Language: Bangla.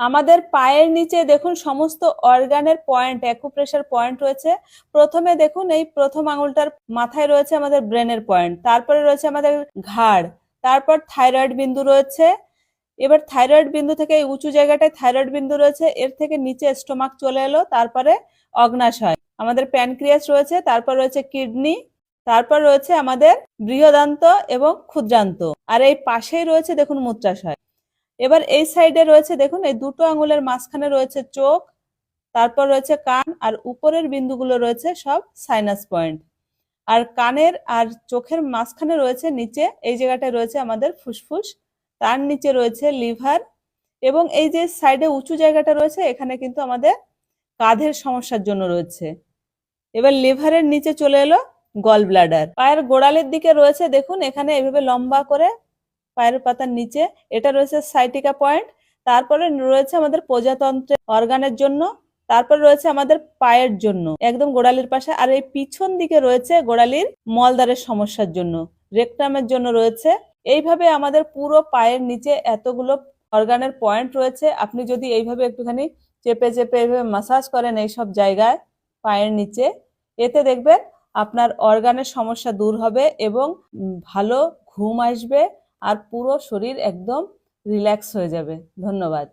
আমাদের পায়ের নিচে দেখুন সমস্ত অর্গানের পয়েন্ট অ্যাকুপ্রেশার পয়েন্ট রয়েছে। প্রথমে দেখুন এই প্রথম আঙুলটার মাথায় রয়েছে আমাদের ব্রেনের পয়েন্ট তারপরে রয়েছে আমাদের ঘাড়, তারপর থাইরয়েড বিন্দু রয়েছে। এবার থাইরয়েড বিন্দু থেকে এই উঁচু জায়গাটায় থাইরয়েড বিন্দু রয়েছে, এর থেকে নিচে স্টোমাক চলে এলো, তারপরে অগ্নাশয়। আমাদের প্যানক্রিয়াস রয়েছে, তারপর রয়েছে কিডনি তারপর রয়েছে আমাদের বৃহদান্ত এবং ক্ষুদ্রান্ত। আর এই পাশেই রয়েছে দেখুন মূত্রাশয়। এবার এই সাইডে রয়েছে, দেখুন, এই দুটো আঙুলের মাঝখানে রয়েছে চোখ, তারপর রয়েছে কান, আর উপরের বিন্দুগুলো রয়েছে সব সাইনাস পয়েন্ট আর কানের আর চোখের মাঝখানে রয়েছে, নিচে, এই জায়গাটায় রয়েছে আমাদের ফুসফুস, তার নিচে রয়েছে লিভার, এবং এই যে সাইডে উঁচু জায়গাটা রয়েছে, এখানে কিন্তু আমাদের কাঁধের সমস্যার জন্য রয়েছে। এবার লিভারের নিচে চলে এলো গল ব্লাডার পায়ের গোড়ালের দিকে রয়েছে, দেখুন, এখানে এভাবে লম্বা করে পায়ের পাতার নিচে। এটা রয়েছে সাইটিকা পয়েন্ট। তারপরে রয়েছে আমাদের প্রজাতন্ত্রের অর্গানের জন্য। তারপর রয়েছে আমাদের পায়ের জন্য। একদম গোড়ালির পাশে। আর এই পিছন দিকে রয়েছে গোড়ালির মলদারের সমস্যার জন্য। রেকটামের জন্য রয়েছে। এইভাবে আমাদের পুরো পায়ের নিচে এতগুলো অর্গানের পয়েন্ট রয়েছে। আপনি যদি এইভাবে একটুখানি চেপে চেপে এইভাবে মাসাজ করেন এই সব জায়গায় পায়ের নিচে, এতে দেখবেন আপনার অর্গানের সমস্যা দূর হবে এবং ভালো ঘুম আসবে। আর পুরো শরীর একদম রিল্যাক্স হয়ে যাবে। ধন্যবাদ।